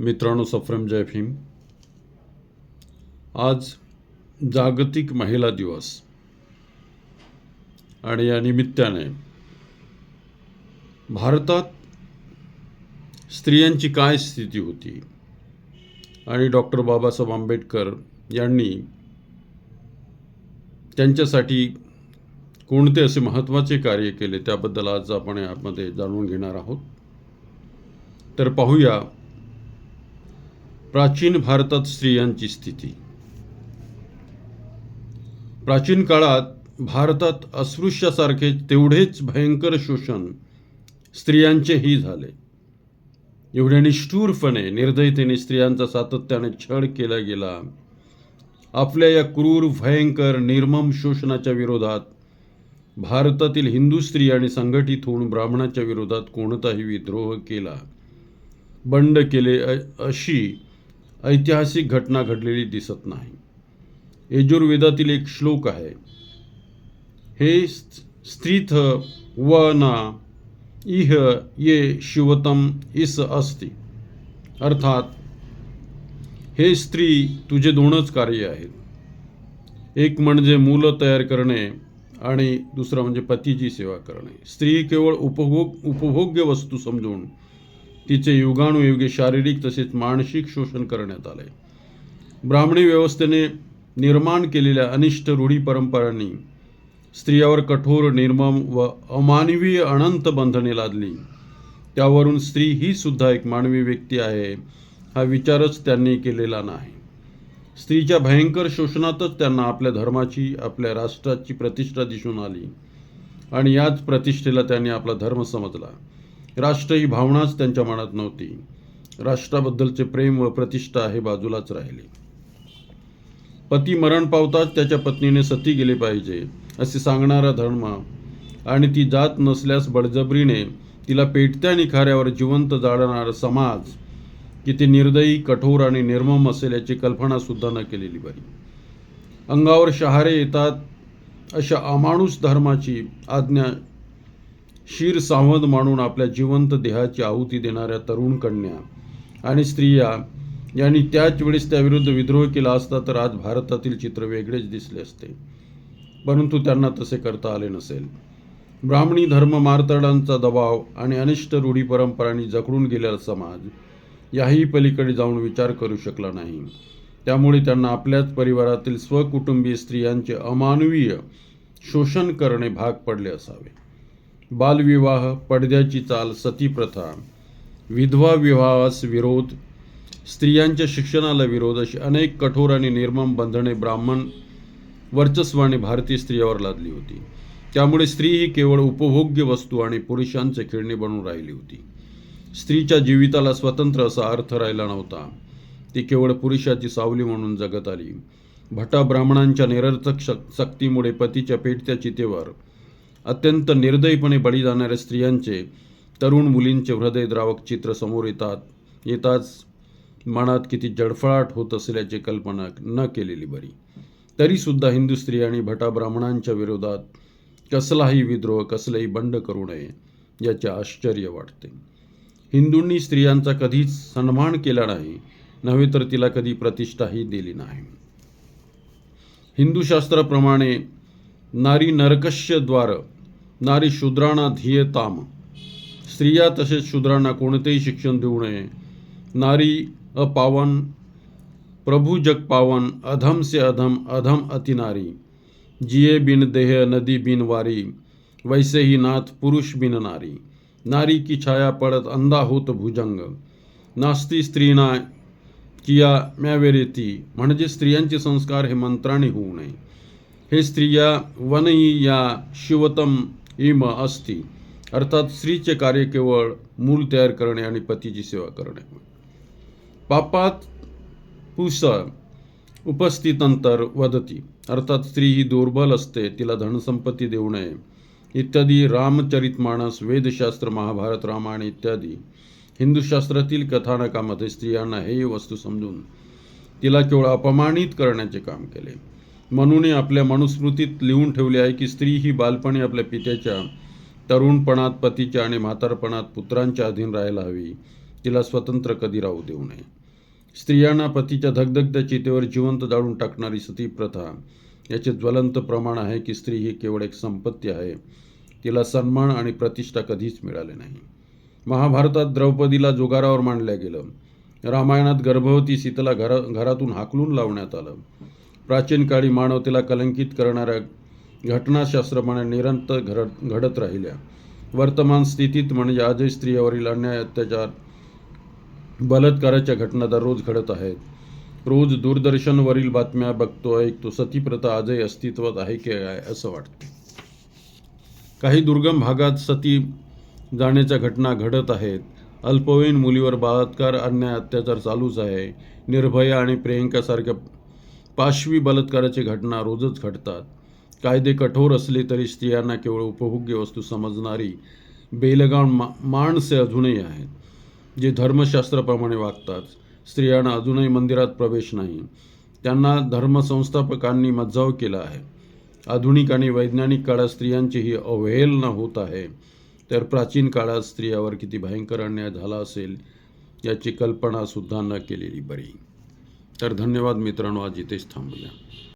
मित्रांनो सफ्रम जय भीम. आज जागतिक महिला दिवस. आणि या निमित्ताने भारतात स्त्रियांची काय स्थिती होती? आणि डॉक्टर बाबासाहेब आंबेडकर यांनी त्यांच्यासाठी कोणते असे महत्त्वाचे कार्य केले? त्याबद्दल आज आपण यामध्ये जाणून घेणार आहोत. तर पाहूया प्राचीन भारतात स्त्रियांची स्थिती. प्राचीन काळात भारतात अस्पृश्यासारखे तेवढेच भयंकर शोषण स्त्रियांचेही झाले. एवढ्या निष्ठूरपणे निर्दयतेने स्त्रियांचा सातत्याने छळ केला गेला. आपल्या या क्रूर भयंकर निर्मम शोषणाच्या विरोधात भारतातील हिंदू स्त्री आणि संघटित होऊन ब्राह्मणाच्या विरोधात कोणताही विद्रोह केला. बंड केले अशी ऐतिहासिक घटना घडलेली दिसत नाही. यजुर्वेदातील एक श्लोक आहे. हे स्त्रीथ व ना इह ये शिवतम इस अस्ति. अर्थात हे स्त्री तुझे दोनच कार्य आहेत. एक म्हणजे मुलं तयार करणे आणि दुसरं म्हणजे पतीची सेवा करणे. स्त्री केवळ उपभोग उपभोग्य वस्तू समजून तिचे युगानुयुगे शारीरिक तसेच मानसिक शोषण करण्यात आले. ब्राह्मणी व्यवस्थेने निर्माण केलेल्या अनिष्ट रूढी परंपरांनी स्त्रियावर कठोर निर्मम व अमानवीय अनंत बंधने लादली. त्यावरून स्त्री ही सुद्धा एक मानवी व्यक्ती आहे हा विचारच त्यांनी केलेला नाही. स्त्रीच्या भयंकर शोषणातच त्यांना आपल्या धर्माची आपल्या राष्ट्राची प्रतिष्ठा दिसून आली आणि याच प्रतिष्ठेला त्यांनी आपला धर्म समजला. राष्ट्र ही भावनाच त्यांच्या मनात नव्हती. राष्ट्राबद्दलचे प्रेम व प्रतिष्ठा हे बाजूलाच राहिले. पती मरण पावताच त्याच्या पत्नीने सती गेले पाहिजे असे सांगणारा धर्म आणि ती जात नसल्यास बळजबरीने तिला पेटत्या निखाऱ्यावर जिवंत जाळणारा समाज किती निर्दयी कठोर आणि निर्मम असेल याची कल्पना सुद्धा न केलेली बरी अंगावर शहारे येतात अशा अमाणूस धर्माची आज्ञा शीर सावध मानून आपल्या जिवंत देहाची आहुती देणाऱ्या तरुण कन्या आणि स्त्रिया यांनी त्याच वेळेस त्याविरुद्ध विद्रोह केला असता तर आज भारतातील चित्र वेगळेच दिसले असते. परंतु त्यांना तसे करता आले नसेल. ब्राह्मणी धर्म मारतडांचा दबाव आणि अनिष्ट रूढी परंपरांनी जखडून गेलेला समाज याही पलीकडे जाऊन विचार करू शकला नाही. त्यामुळे त्यांना आपल्याच परिवारातील स्वकुटुंबीय स्त्रियांचे अमानवीय शोषण करणे भाग पडले असावे. बालविवाह पडद्याची चाल सतीप्रथा विधवा विवाहास विरोध स्त्रियांच्या शिक्षणाला विरोध अशी अनेक कठोर आणि निर्मम बंधने ब्राह्मण वर्चस्वाने भारतीय स्त्रियावर लादली होती. त्यामुळे स्त्री ही केवळ उपभोग्य वस्तू आणि पुरुषांचे खेळणे बनून राहिली होती. स्त्रीच्या जीविताला स्वतंत्र असा अर्थ राहिला नव्हता. ती केवळ पुरुषाची सावली म्हणून जगत आली. भटा ब्राह्मणांच्या निरर्थक शक सक्तीमुळे पतीच्या पेटत्या चितेवर अत्यंत निर्दयीपणे बळी जाणाऱ्या स्त्रियांचे तरुण मुलींचे हृदयद्रावक चित्र समोर येतात. येताच मनात किती जडफळाट होत असल्याची कल्पना न केलेली बरी. तरीसुद्धा हिंदू स्त्रियांनी भटा ब्राह्मणांच्या विरोधात कसलाही विद्रोह कसलाही बंड करू नये याचे आश्चर्य वाटते. हिंदूंनी स्त्रियांचा कधीच सन्मान केला नाही नव्हे तर तिला कधी प्रतिष्ठाही दिली नाही. हिंदूशास्त्राप्रमाणे नारी नरकश्य द्वार नारी शूद्रांना धियताम स्त्रिया तसेच शूद्रांना कोणतेही शिक्षण देऊ नये नारी अपावन प्रभु जग पावन अधम से अधम अधम अति नारी जिये बिन देह नदी बिन वारी वैसे ही नाथ पुरुष बिन नारी नारी की छाया पडत अंधा होत भुजंग नास्ती स्त्रीना किया म्यावेरेती म्हणजे स्त्रियांचे संस्कार हे मंत्राने होऊ नये हे स्त्रिया वनई या शिवतम इम असती. अर्थात स्त्रीचे कार्य केवळ मूल तयार करणे आणि पतीची सेवा करणे. पापात पुस उपस्थितंतर वदती. अर्थात स्त्री ही दुर्बल असते तिला धनसंपत्ती देऊ नये. इत्यादी रामचरित मानस वेदशास्त्र महाभारत रामायण इत्यादी हिंदूशास्त्रातील कथानकामध्ये स्त्रियांना हे वस्तू समजून तिला केवळ अपमानित करण्याचे काम केले. म्हणून आपल्या मनुस्मृतीत लिहून ठेवले आहे की स्त्री ही बालपणी आपल्या पित्याच्या तरुणपणात पतीच्या आणि म्हातारपणात पुत्रांच्या अधीन राहायला हवी. तिला स्वतंत्र कधी राहू देऊ नये. स्त्रियांना पतीच्या धगधगत्या चितेवर जिवंत जाळून टाकणारी सती प्रथा याचे ज्वलंत प्रमाण आहे की स्त्री ही केवळ एक संपत्ती आहे. तिला सन्मान आणि प्रतिष्ठा कधीच मिळाले नाही. महाभारतात द्रौपदीला जुगारावर मांडलं गेलं. रामायणात गर्भवती सीतेला घरा घरातून हाकलून लावण्यात आलं. प्राचीन काळी मानवतेला कलंकित करणाऱ्या घटनाशास्त्रपणे निरंतर घडत घडत राहिल्या. वर्तमान स्थितीत म्हणजे आजही स्त्रियावरील अन्याय अत्याचार बलात्काराच्या घटना दररोज घडत आहेत. रोज दूरदर्शनवरील बातम्या बघतो ऐकतो. सतीप्रथा आजही अस्तित्वात आहे की काय असं वाटतं. काही दुर्गम भागात सती जाण्याच्या घटना घडत आहेत. अल्पवयीन मुलीवर बलात्कार अन्याय अत्याचार चालूच आहे. निर्भया आणि प्रियंकासारख्या पाशवी बलात्काराची घटना रोजच घडतात. कायदे कठोर असले तरी स्त्रियांना केवळ उपभोग्य वस्तू समजणारी बेलगाम मा माणसे अजूनही आहेत जे धर्मशास्त्राप्रमाणे वागतात. स्त्रियांना अजूनही मंदिरात प्रवेश नाही. त्यांना धर्मसंस्थापकांनी मज्जाव केला आहे. आधुनिक आणि वैज्ञानिक काळात स्त्रियांची ही अवहेलना होत आहे. तर प्राचीन काळात स्त्रियावर किती भयंकर अन्याय झाला असेल याची कल्पनासुद्धा न केलेली बरी. तर धन्यवाद मित्रांनो आज इथेच थांबूया.